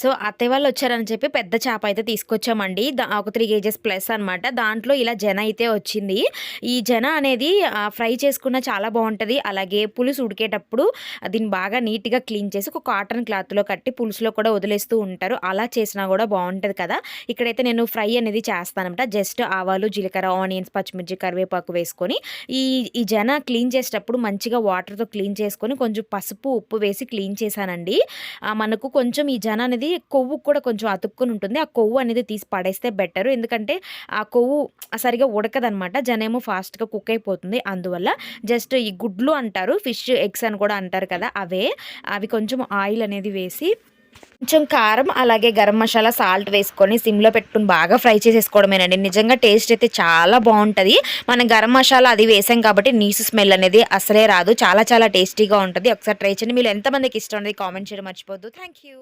So అత్తయ్య వాళ్ళు వచ్చారని చెప్పి పెద్ద చేప అయితే తీసుకొచ్చామండి. ఒక త్రీ కేజెస్ ప్లస్ అనమాట దాంట్లో ఇలా జన అయితే వచ్చింది. ఈ జన అనేది ఫ్రై చేసుకున్న చాలా బాగుంటుంది. అలాగే పులుసు ఉడికేటప్పుడు దీన్ని బాగా నీట్గా క్లీన్ చేసి ఒక కాటన్ క్లాత్లో కట్టి పులుసులో కూడా వదిలేస్తూ ఉంటారు. అలా చేసినా కూడా బాగుంటుంది కదా. ఇక్కడైతే నేను ఫ్రై అనేది చేస్తానమాట జస్ట్ ఆవాలు జీలకర్ర ఆనియన్స్ పచ్చిమిర్చి కరివేపాకు వేసుకొని ఈ ఈ జన క్లీన్ చేసేటప్పుడు మంచిగా వాటర్తో క్లీన్ చేసుకొని కొంచెం పసుపు ఉప్పు వేసి క్లీన్ చేశానండి. మనకు కొంచెం ఈ జన అనేది కొవ్వు కూడా కొంచెం అతుక్కుని ఉంటుంది. ఆ కొవ్వు అనేది తీసి పడేస్తే బెటర్. ఎందుకంటే ఆ కొవ్వు సరిగా ఉడకదనమాట. జనేమో ఫాస్ట్గా కుక్ అయిపోతుంది. అందువల్ల జస్ట్ ఈ గుడ్లు అంటారు ఫిష్ ఎగ్స్ అని కూడా అంటారు కదా అవే. అవి కొంచెం ఆయిల్ అనేది వేసి కొంచెం కారం అలాగే గరం మసాలా సాల్ట్ వేసుకొని సిమ్లో పెట్టుకుని బాగా ఫ్రై చేసేసుకోవడమేనండి. నిజంగా టేస్ట్ అయితే చాలా బాగుంటుంది. మనం గరం మసాలా అది వేసాం కాబట్టి నీసు స్మెల్ అనేది అసలే రాదు. చాలా చాలా టేస్టీగా ఉంటుంది. ఒకసారి ట్రై చేయండి. మీరు ఎంతమందికి ఇష్టం అనేది కామెంట్ చేయడం మర్చిపోద్దు థ్యాంక్ యూ